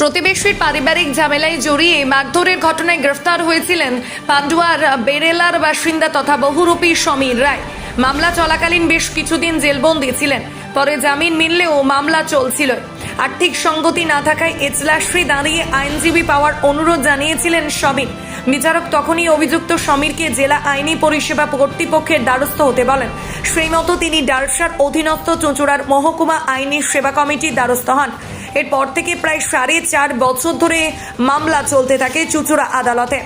প্রতিবেশীর পারিবারিক ঝামেলায় জড়িয়ে মারধরের ঘটনায় গ্রেফতার হয়েছিলেন পান্ডুয়ার বেরেলার বাসিন্দা তথা বহুরূপী সমীর রায়। মামলা চলাকালীন বেশ কিছুদিন জেলবন্দি ছিলেন, পরে জামিন মিললেও মামলা চলছিল। আর্থিক সঙ্গতি না থাকায় এজলাশ্রী দাঁড়িয়ে আইনজীবী পাওয়ার অনুরোধ জানিয়েছিলেন সমীর। বিচারক তখনই অভিযুক্ত সমীরকে জেলা আইনি পরিষেবা কর্তৃপক্ষের দ্বারস্থ হতে বলেন। সেই মতো তিনি ডারসার অধীনস্থ চুঁচুড়ার মহকুমা আইনি সেবা কমিটির দ্বারস্থ হন। এরপর থেকে প্রায় সাড়ে চার বছর ধরে মামলা চলতে থাকে চুচুড়া আদালতে।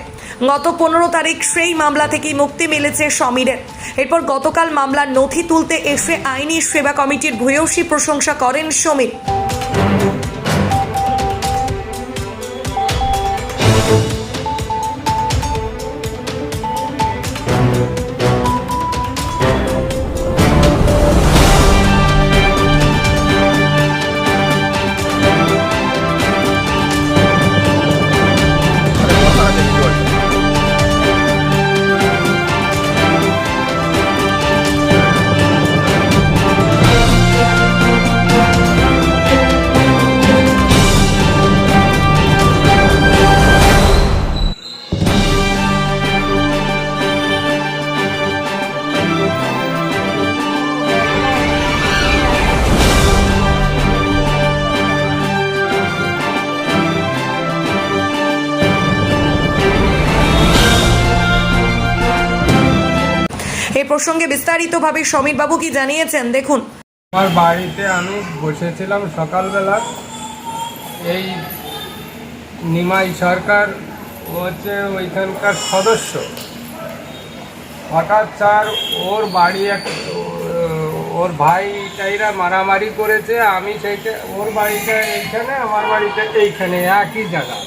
গত পনেরো তারিখ সেই মামলা থেকেই মুক্তি মিলেছে সমীরের। এরপর গতকাল মামলার নথি তুলতে এসে আইনি সেবা কমিটির ভূয়সী প্রশংসা করেন সমীর। প্রসঙ্গে বিস্তারিতভাবে সমীরবাবু কি জানিয়েছেন? দেখুন। আমার বাড়িতে আমি বসেছিলাম সকালবেলা। এই নিমাই সরকার হচ্ছে ওইখানকার সদস্য। হঠাৎ স্যার, ওর বাড়ি এক ওর ভাই টাইরা মারামারি করেছে, আমি সেইটা ওর বাড়িটা এইখানে, আমার বাড়িটা এইখানে, একই জায়গা।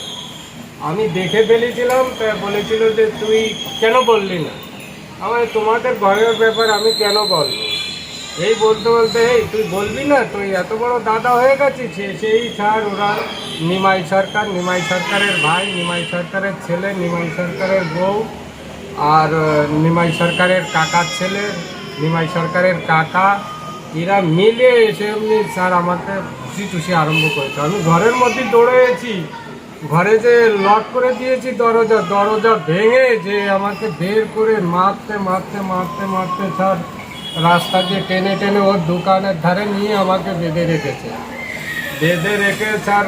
আমি দেখে ফেলেছিলাম, তা বলেছিল যে তুই কেন বললি না? আমার তোমাদের ঘরের ব্যাপার আমি কেন বলব? এই বলতে বলতে, এই, তুই বলবি না? তুই এত বড় দাদা হয়ে গেছিস। সেই স্যার, ওরা নিমাই সরকার, নিমাই সরকারের ভাই, নিমাই সরকারের ছেলে, নিমাই সরকারের বউ, আর নিমাই সরকারের কাকার ছেলে, নিমাই সরকারের কাকা, এরা মিলে এসে এমনি স্যার আমাকে খুশি টুসি আরম্ভ করেছে। আমি ঘরের মধ্যে দৌড়েছি ঘরে যে লক করে দিয়েছি দরজা দরজা ভেঙে যে আমাকে বের করে মারতে মারতে মারতে মারতে স্যার রাস্তা দিয়ে টেনে টেনে ওর দোকানের ধারে নিয়ে আমাকে বেঁধে রেখেছে। বেঁধে রেখে স্যার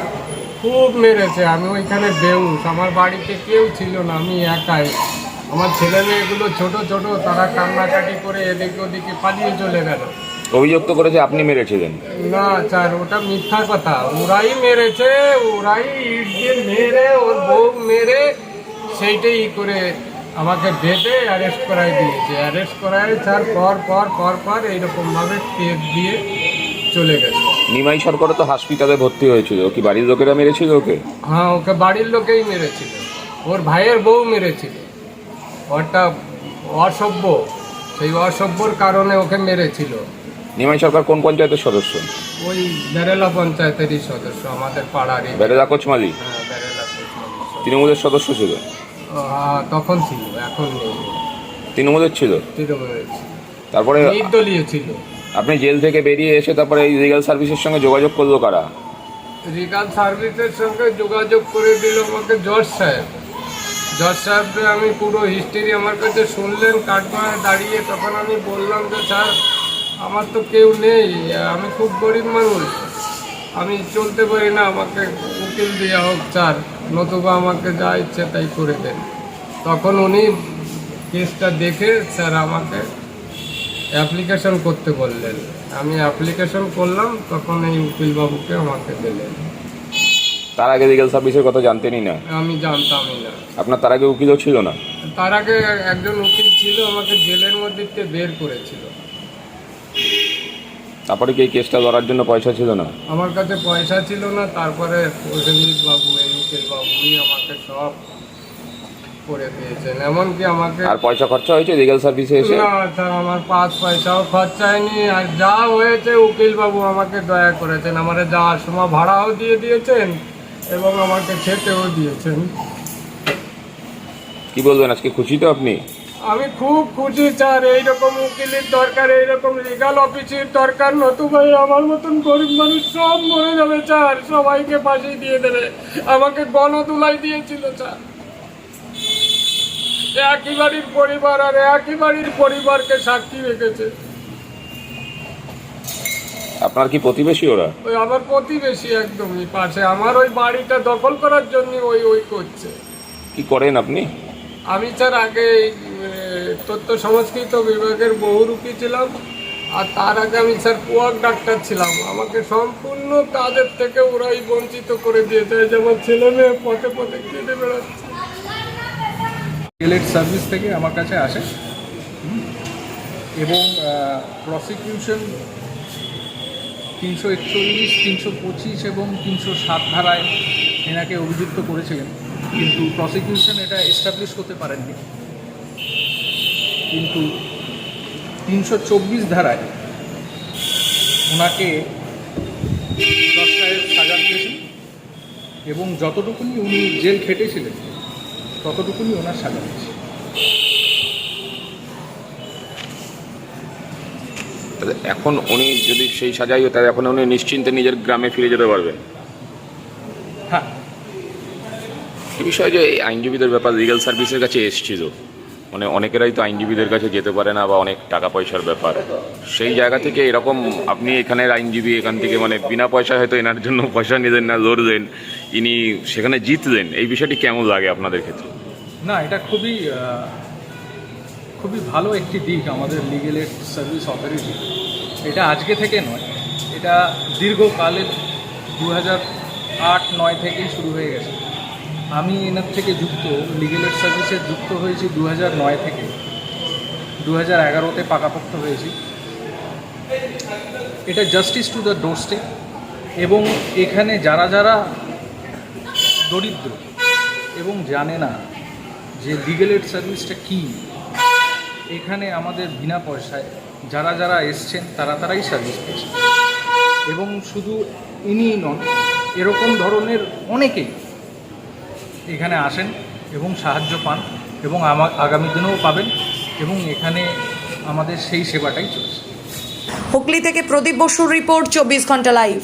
খুব মেরেছে। আমি ওইখানে বেউস। আমার বাড়িতে কেউ ছিল না, আমি একাই। আমার ছেলে মেয়েগুলো ছোট ছোট, তারা কান্নাকাটি করে এদিকে ওদিকে পালিয়ে চলে গেল। অভিযোগ তো করেছে আপনি মেরেছিলেন। না স্যার ওটা মিথ্যা কথা। ওরাই মেরেছে ওরাই ইট দিয়ে মেরে ওর বউ মেরে সেইটাই করে আমাকে বেঁধে অ্যারেস্ট করাই দিয়েছে। অ্যারেস্ট করায় স্যার পর পর পর পর এইরকমভাবে টেপ দিয়ে চলে গেছে। নিমাই সরকারও তো হসপিটালে ভর্তি হয়েছিল। কি বাড়ির লোকেরা মেরেছিল ওকে? হ্যাঁ ওকে বাড়ির লোকেই মেরেছিল। ওর ভাইয়ের বউ মেরেছিল। ওটা অসভ্য। সেই অসভ্যর কারণে ওকে মেরেছিল। নিমাই সরকার কোন পঞ্চায়েতের সদস্য? ওই বেরেলা পঞ্চায়েতেরই সদস্য আমাদের পাড়ারই। বেরেদা কোচমালি? হ্যাঁ বেরেলা। তৃণমূলের সদস্য ছিল? তখন ছিল এখন নেই। তৃণমূলের ছিল? তৃণমূলের তারপরে নির্দলীয় ছিল। আপনি জেল থেকে বেরিয়ে এসে তারপরে এই লিগাল সার্ভিসের সঙ্গে যোগাযোগ করল কারা? রিগাল সার্ভিসের সঙ্গে যোগাযোগ করে দিল আমাকে জজ সাহেব। জজ সাহেবকে আমি পুরো হিস্ট্রি আমার কাছে শুনলেন কাঠগড়ায় দাঁড়িয়ে তখন আমি বললাম যে স্যার আমার তো কেউ নেই আমি খুব গরিব মানুষ। আমি চলতে পারি না আমাকে উকিল দেওয়া হোক চার নতুবা আমাকে যা ইচ্ছে তাই করে দেন। তখন উনি কেসটা দেখে স্যার আমাকে অ্যাপ্লিকেশন করতে বললেন। আমি অ্যাপ্লিকেশন করলাম তখন এই উকিলবাবুকে আমাকে দিলেন। তার আগে লিগাল সার্ভিসের কথা জানতেনই না? আমি জানতামই না। আপনার তার আগে উকিলও ছিল না? তার আগে একজন উকিল ছিল আমাকে জেলের মধ্যে থেকে বের করেছিল। তারপরে কি এই কেসটা লড়ার জন্য পয়সা ছিল না? আমার কাছে পয়সা ছিল না তারপরে প্রসেনজিৎ বাবু এই উকিল বাবু উনি আমাকে সব করে দিয়েছেন। এমনকি আমাকে আর পয়সা খরচা হয়েছে লিগাল সার্ভিসে এসে? না স্যার আমার পাঁচ পয়সাও খরচা হয়নি। আর যা হয়েছে উকিল বাবু আমাকে দয়া করেছেন। আমার যাওয়ার সময় ভাড়াও দিয়ে দিয়েছেন এবং আমাকে খেতেও দিয়েছেন। কি বলবেন আজকে খুশি তো আপনি? আমি খুব খুশি স্যার। এইরকম উকিলের দরকার এইরকম লিগাল অফিসের দরকার নতুবা আমার মতন গরিব মানুষ সব মরে যাবে স্যার। সবাইকে ফাঁসি দিয়ে দেবে। আমাকে গণদুলাই দিয়েছিল স্যার। একই বাড়ির পরিবার আর একই বাড়ির পরিবারকে সাক্ষী রেখেছে। আপনার কি প্রতিবেশী ওরা? ওই আমার প্রতিবেশী একদমই পাশে। আমার ওই বাড়িটা দখল করার জন্য ওই ওই করছে। কি করেন আপনি? আমি স্যার আগে তথ্য সংস্কৃত বিভাগের বহুরূপী ছিলাম, আর তার আগে আমি স্যার পোয়াক ডাক্তার ছিলাম। আমাকে সম্পূর্ণ কাজের থেকে ওরাই বঞ্চিত করে দিয়েছে। যেমন ছেলে মেয়ে পথে পথে কেটে বেড়াচ্ছে। এলেট সার্ভিস থেকে আমার কাছে আসে। এবং প্রসিকিউশন তিনশো একচল্লিশ, তিনশো পঁচিশ এবং তিনশো সাত ধারায় এনাকে অভিযুক্ত করেছিলেন। কিন্তু প্রসিকিউশন এটা এস্টাবলিশ করতে পারেননি। কিন্তু তিনশো চব্বিশ ধারায় ওনাকে দশটায় সাজা দিয়েছেন এবং যতটুকুনি উনি জেল খেটেছিলেন ততটুকুনি ওনার সাজা হয়েছে। তাহলে এখন উনি যদি সেই সাজাই হয়, তাহলে এখন উনি নিশ্চিন্তে নিজের গ্রামে ফিরে যেতে পারবেন? হ্যাঁ। এই বিষয়ে যে আইনজীবীদের ব্যাপার লিগ্যাল সার্ভিসের কাছে এসছিল মানে অনেকেরাই তো আইনজীবীদের কাছে যেতে পারে না বা অনেক টাকা পয়সার ব্যাপার। সেই জায়গা থেকে এরকম আপনি এখানের আইনজীবী এখান থেকে মানে বিনা পয়সা হয়তো এনার জন্য পয়সা নিলেন না, লড়লেন, ইনি সেখানে জিতলেন, এই বিষয়টি কেমন লাগে আপনাদের ক্ষেত্রে? না, এটা খুবই খুবই ভালো একটি দিক আমাদের লিগেল এড সার্ভিস অথরিটি এটা আজকে থেকে নয়, এটা দীর্ঘকালের দু হাজার আট, নয় থেকেই শুরু হয়ে গেছে। আমি এনার থেকে যুক্ত লিগেল এড সার্ভিসে যুক্ত হয়েছি দু নয় থেকে। দু হাজার এগারোতে পাকাপোক্ত হয়েছি। এটা জাস্টিস টু দ্য ডোরস্টেপ এবং এখানে যারা যারা দরিদ্র এবং জানে না যে লিগেল এড সার্ভিসটা কী, এখানে আমাদের বিনা পয়সায় যারা যারা এসছেন তারা তারাই সার্ভিস পেয়েছেন। এবং শুধু ইনিই নন, এরকম ধরনের অনেকেই এখানে আসেন এবং সাহায্য পান এবং আগামী দিনেও পাবেন এবং এখানে আমাদের সেই সেবাটাই চলছে। হুগলি থেকে প্রদীপ বসুর রিপোর্ট, চব্বিশ ঘণ্টা লাইভ।